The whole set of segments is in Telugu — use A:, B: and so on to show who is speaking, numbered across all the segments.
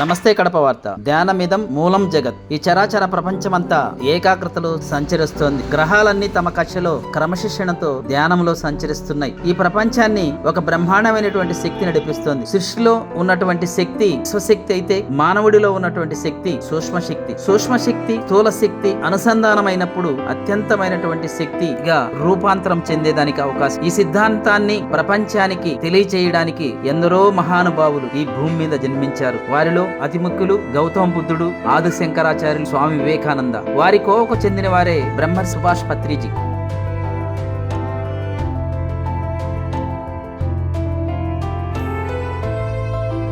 A: నమస్తే కడప వార్త. ధ్యానమిదం మూలం జగత్. ఈ చరాచర ప్రపంచమంతా ఏకాగ్రతలో సంచరిస్తోంది. గ్రహాలన్నీ తమ కక్షలో క్రమశిక్షణతో ధ్యానంలో సంచరిస్తున్నాయి. ఈ ప్రపంచాన్ని ఒక బ్రహ్మాండమైనటువంటి శక్తి నడిపిస్తోంది. సృష్టిలో ఉన్నటువంటి శక్తి స్వశక్తి అయితే మానవుడిలో ఉన్నటువంటి శక్తి సూక్ష్మ శక్తి సూక్ష్మ శక్తి స్థూల శక్తి అనుసంధానమైనప్పుడు అత్యంతమైనటువంటి శక్తిగా రూపాంతరం చెందేదానికి అవకాశం. ఈ సిద్ధాంతాన్ని ప్రపంచానికి తెలియచేయడానికి ఎందరో మహానుభావులు ఈ భూమి మీద జన్మించారు. వారిలో అతిముక్కులు గౌతమ బుద్ధుడు ఆది శంకరాచార్యులు స్వామి వివేకానంద. వారి కోవకు చెందిన వారే బ్రహ్మ సుభాష్ పత్రిజీ.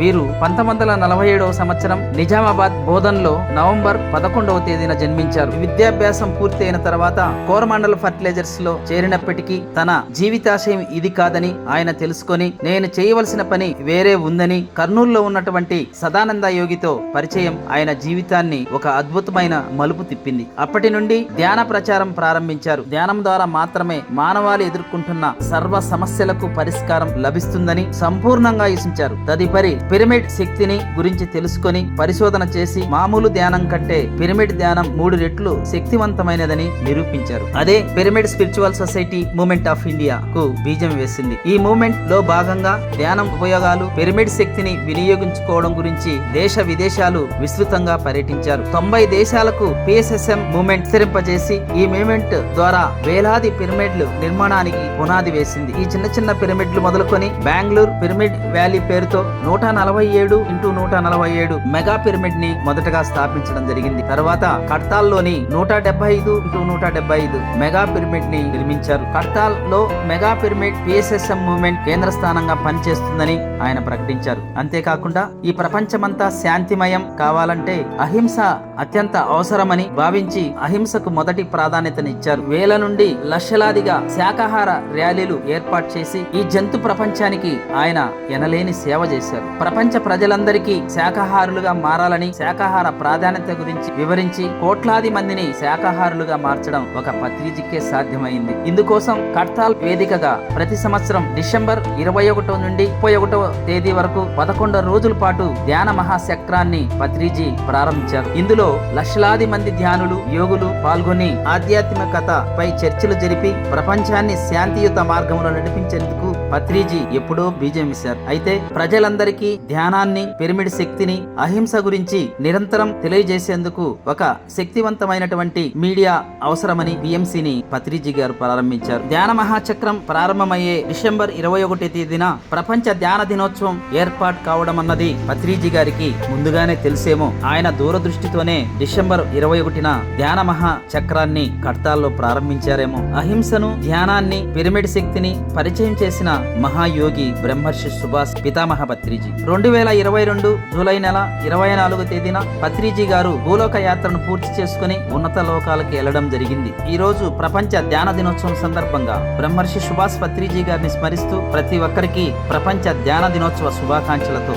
A: వీరు పంతొమ్మిది వందల నలభై ఏడవ సంవత్సరం నిజామాబాద్ బోధన్లో నవంబర్ పదకొండవ తేదీన జన్మించారు. విద్యాభ్యాసం పూర్తయిన తర్వాత కోరమండల్ ఫర్టిలైజర్స్లో చేరినప్పటికీ తన జీవితాశయం ఇది కాదని ఆయన తెలుసుకొని నేను చేయవలసిన పని వేరే ఉందని కర్నూలులో ఉన్నటువంటి సదానంద యోగితో పరిచయం ఆయన జీవితాన్ని ఒక అద్భుతమైన మలుపు తిప్పింది. అప్పటి నుండి ధ్యాన ప్రచారం ప్రారంభించారు. ధ్యానం ద్వారా మాత్రమే మానవాళి ఎదుర్కొంటున్న సర్వ సమస్యలకు పరిష్కారం లభిస్తుందని సంపూర్ణంగా యోచించారు. తదుపరి పిరమిడ్ శక్తిని గురించి తెలుసుకొని పరిశోధన చేసి మామూలు ధ్యానం కంటే పిరమిడ్ ధ్యానం మూడు రెట్లు శక్తివంతమైనదని నిరూపించారు. అదే pyramid spiritual society movement of India కు బీజం వేసింది. ఈ మూమెంట్లో భాగంగా ధ్యానం ఉపయోగాలు పిరమిడ్ శక్తిని వినియోగించుకోవడం గురించి దేశ విదేశాలు విస్తృతంగా పర్యటించారు. తొంభై దేశాలకు పిఎస్ఎస్ఎం మూమెంట్ విస్తరింపజేసి ఈ మూమెంట్ ద్వారా వేలాది పిరమిడ్లు నిర్మాణానికి పునాది వేసింది. ఈ చిన్న చిన్న పిరమిడ్లు మొదలుకొని బెంగళూరు పిరమిడ్ వ్యాలీ పేరుతో నూట నలభై ఏడు ఇంటూ నూట నలభై ఏడు మెగా పిరమిడ్ని మొదటగా స్థాపించడం జరిగింది. తర్వాత కడతాల్లోని నూట డెబ్బై ఐదు ఇంటూ నూట డెబ్బై ఐదు మెగా పిరమిడ్ని నిర్మించారు. కడతాల్లో మెగా పిరమిడ్ పిఎస్ఎస్ఎం మూవ్మెంట్ కేంద్ర స్థానంగా పనిచేస్తుందని ఆయన ప్రకటించారు. అంతేకాకుండా ఈ ప్రపంచమంతా శాంతిమయం కావాలంటే అహింస అత్యంత అవసరమని భావించి అహింసకు మొదటి ప్రాధాన్యతనిచ్చారు. వేల నుండి లక్షలాదిగా శాకాహార ర్యాలీలు ఏర్పాటు చేసి ఈ జంతు ప్రపంచానికి ఆయన ఎనలేని సేవ చేశారు. ప్రపంచ ప్రజలందరికీ శాకాహారులుగా మారాలని శాకాహార ప్రాధాన్యత గురించి వివరించి కోట్లాది మందిని శాకాహారులుగా మార్చడం ఒక పత్రిజికే సాధ్యమైంది. ఇందుకోసం కర్తాల్ వేదికగా ప్రతి సంవత్సరం డిసెంబర్ ఇరవై ఒకటో నుండి ముప్పై ఒకటో తేదీ వరకు పదకొండు రోజుల పాటు ధ్యాన మహాచక్రాన్ని పత్రిజీ ప్రారంభించారు. ఇందులో లక్షలాది మంది ధ్యానులు యోగులు పాల్గొని ఆధ్యాత్మికత పై చర్చలు జరిపి ప్రపంచాన్ని శాంతియుత మార్గంలో నడిపించేందుకు పత్రిజీ ఎప్పుడో బీజం ఇస్తారు అయితే ప్రజలందరికీ ధ్యానాన్ని పిరమిడ్ శక్తిని అహింస గురించి నిరంతరం తెలియజేసేందుకు ఒక శక్తివంతమైనటువంటి మీడియా అవసరమని బిఎంసిని పత్రిజీ గారు ప్రారంభించారు. ధ్యాన మహాచక్రం ప్రారంభమయ్యే డిసెంబర్ ఇరవై ఒకటి తేదీన ప్రపంచ ధ్యాన దినోత్సవం ఏర్పాటు కావడం అన్నది పత్రిజీ గారికి ముందుగానే తెలిసేమో. ఆయన దూరదృష్టితోనే డిసెంబర్ ఇరవై ఒకటిన ధ్యాన మహా చక్రాన్ని కడతాల్లో ప్రారంభించారేమో. అహింసను ధ్యానాన్ని పిరమిడ్ శక్తిని పరిచయం చేసిన మహాయోగి బ్రహ్మర్షి సుభాష్ పితామహ పత్రిజీ. రెండు వేల ఇరవై రెండు జూలై నెల ఇరవై నాలుగు తేదీన పత్రిజీ గారు భూలోక యాత్రను పూర్తి చేసుకుని ఉన్నత లోకాలకు వెళ్ళడం జరిగింది. ఈ రోజు ప్రపంచ ధ్యాన దినోత్సవం సందర్భంగా బ్రహ్మర్షి సుభాష్ పత్రిజీ గారిని స్మరిస్తూ ప్రతి ఒక్కరికి ప్రపంచ ధ్యాన దినోత్సవ శుభాకాంక్షలతో